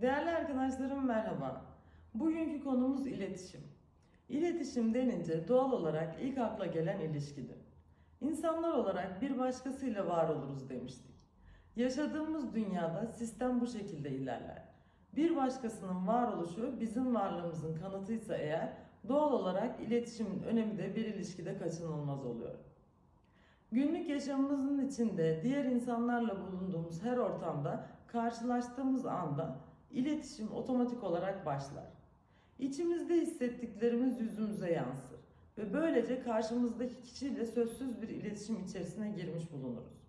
Değerli arkadaşlarım merhaba. Bugünkü konumuz iletişim. İletişim denince doğal olarak ilk akla gelen ilişkidir. İnsanlar olarak bir başkasıyla var oluruz demiştik. Yaşadığımız dünyada sistem bu şekilde ilerler. Bir başkasının varoluşu bizim varlığımızın kanıtıysa eğer doğal olarak iletişimin önemi de bir ilişkide kaçınılmaz oluyor. Günlük yaşamımızın içinde diğer insanlarla bulunduğumuz her ortamda karşılaştığımız anda iletişim otomatik olarak başlar. İçimizde hissettiklerimiz yüzümüze yansır ve böylece karşımızdaki kişiyle sözsüz bir iletişim içerisine girmiş bulunuruz.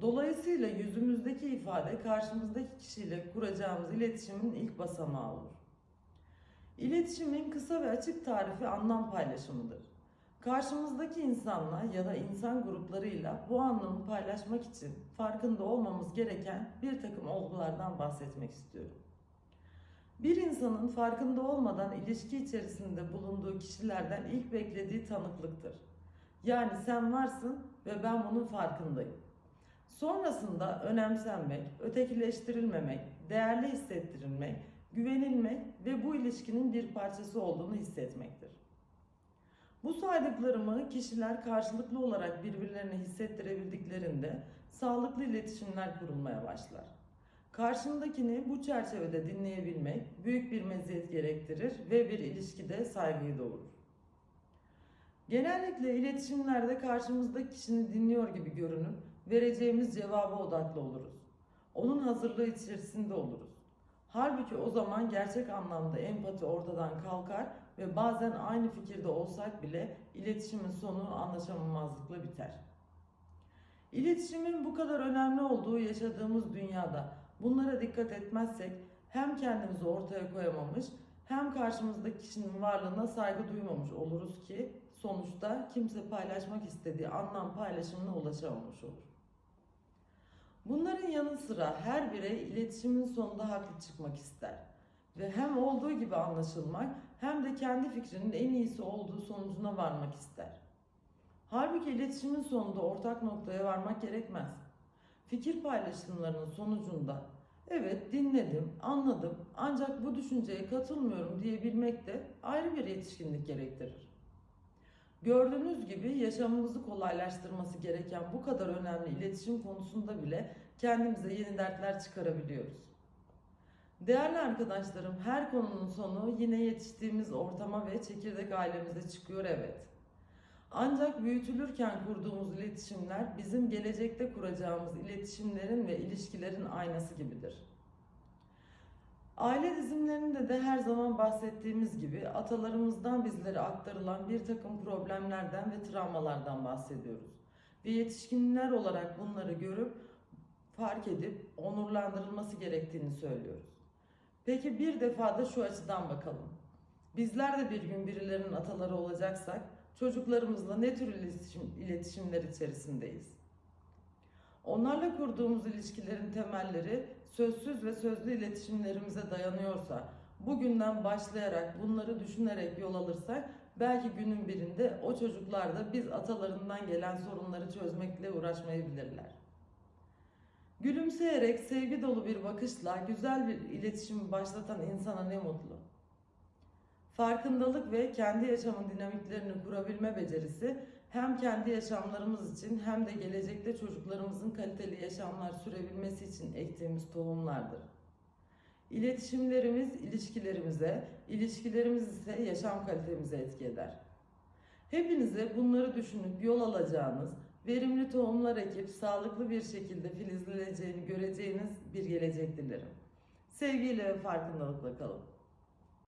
Dolayısıyla yüzümüzdeki ifade karşımızdaki kişiyle kuracağımız iletişimin ilk basamağı olur. İletişimin kısa ve açık tarifi anlam paylaşımıdır. Karşımızdaki insanla ya da insan gruplarıyla bu anlamı paylaşmak için farkında olmamız gereken bir takım olgulardan bahsetmek istiyorum. Bir insanın farkında olmadan ilişki içerisinde bulunduğu kişilerden ilk beklediği tanıklıktır. Yani sen varsın ve ben bunun farkındayım. Sonrasında önemsenmek, ötekileştirilmemek, değerli hissettirilmek, güvenilmek ve bu ilişkinin bir parçası olduğunu hissetmektir. Bu saydıklarımı kişiler karşılıklı olarak birbirlerine hissettirebildiklerinde sağlıklı iletişimler kurulmaya başlar. Karşındakini bu çerçevede dinleyebilmek büyük bir meziyet gerektirir ve bir ilişkide saygıyı doğurur. Genellikle iletişimlerde karşımızdaki kişini dinliyor gibi görünüp vereceğimiz cevaba odaklı oluruz. Onun hazırlığı içerisinde oluruz. Halbuki o zaman gerçek anlamda empati ortadan kalkar ve bazen aynı fikirde olsak bile iletişimin sonu anlaşamamazlıkla biter. İletişimin bu kadar önemli olduğu yaşadığımız dünyada bunlara dikkat etmezsek hem kendimizi ortaya koyamamış hem karşımızdaki kişinin varlığına saygı duymamış oluruz ki sonuçta kimse paylaşmak istediği anlam paylaşımına ulaşamamış olur. Bunların yanı sıra her birey iletişimin sonunda haklı çıkmak ister ve hem olduğu gibi anlaşılmak hem de kendi fikrinin en iyisi olduğu sonucuna varmak ister. Halbuki iletişimin sonunda ortak noktaya varmak gerekmez. Fikir paylaşımlarının sonucunda evet dinledim, anladım ancak bu düşünceye katılmıyorum diyebilmek de ayrı bir yetişkinlik gerektirir. Gördüğünüz gibi yaşamımızı kolaylaştırması gereken bu kadar önemli iletişim konusunda bile kendimize yeni dertler çıkarabiliyoruz. Değerli arkadaşlarım, her konunun sonu yine yetiştiğimiz ortama ve çekirdek ailemize çıkıyor evet. Ancak büyütülürken kurduğumuz iletişimler bizim gelecekte kuracağımız iletişimlerin ve ilişkilerin aynası gibidir. Aile dizimlerinde de her zaman bahsettiğimiz gibi atalarımızdan bizlere aktarılan bir takım problemlerden ve travmalardan bahsediyoruz. Ve yetişkinler olarak bunları görüp fark edip onurlandırılması gerektiğini söylüyoruz. Peki bir defa da şu açıdan bakalım. Bizler de bir gün birilerinin ataları olacaksak çocuklarımızla ne tür iletişim, iletişimler içerisindeyiz? Onlarla kurduğumuz ilişkilerin temelleri sözsüz ve sözlü iletişimlerimize dayanıyorsa, bugünden başlayarak bunları düşünerek yol alırsak belki günün birinde o çocuklar da biz atalarından gelen sorunları çözmekle uğraşmayabilirler. Gülümseyerek sevgi dolu bir bakışla güzel bir iletişimi başlatan insana ne mutlu. Farkındalık ve kendi yaşamın dinamiklerini kurabilme becerisi hem kendi yaşamlarımız için hem de gelecekte çocuklarımızın kaliteli yaşamlar sürebilmesi için ektiğimiz tohumlardır. İletişimlerimiz ilişkilerimize, ilişkilerimiz ise yaşam kalitemize etki eder. Hepinize bunları düşünüp yol alacağınız, verimli tohumlar ekip sağlıklı bir şekilde filizleneceğini göreceğiniz bir gelecek dilerim. Sevgiyle ve farkındalıkla kalın.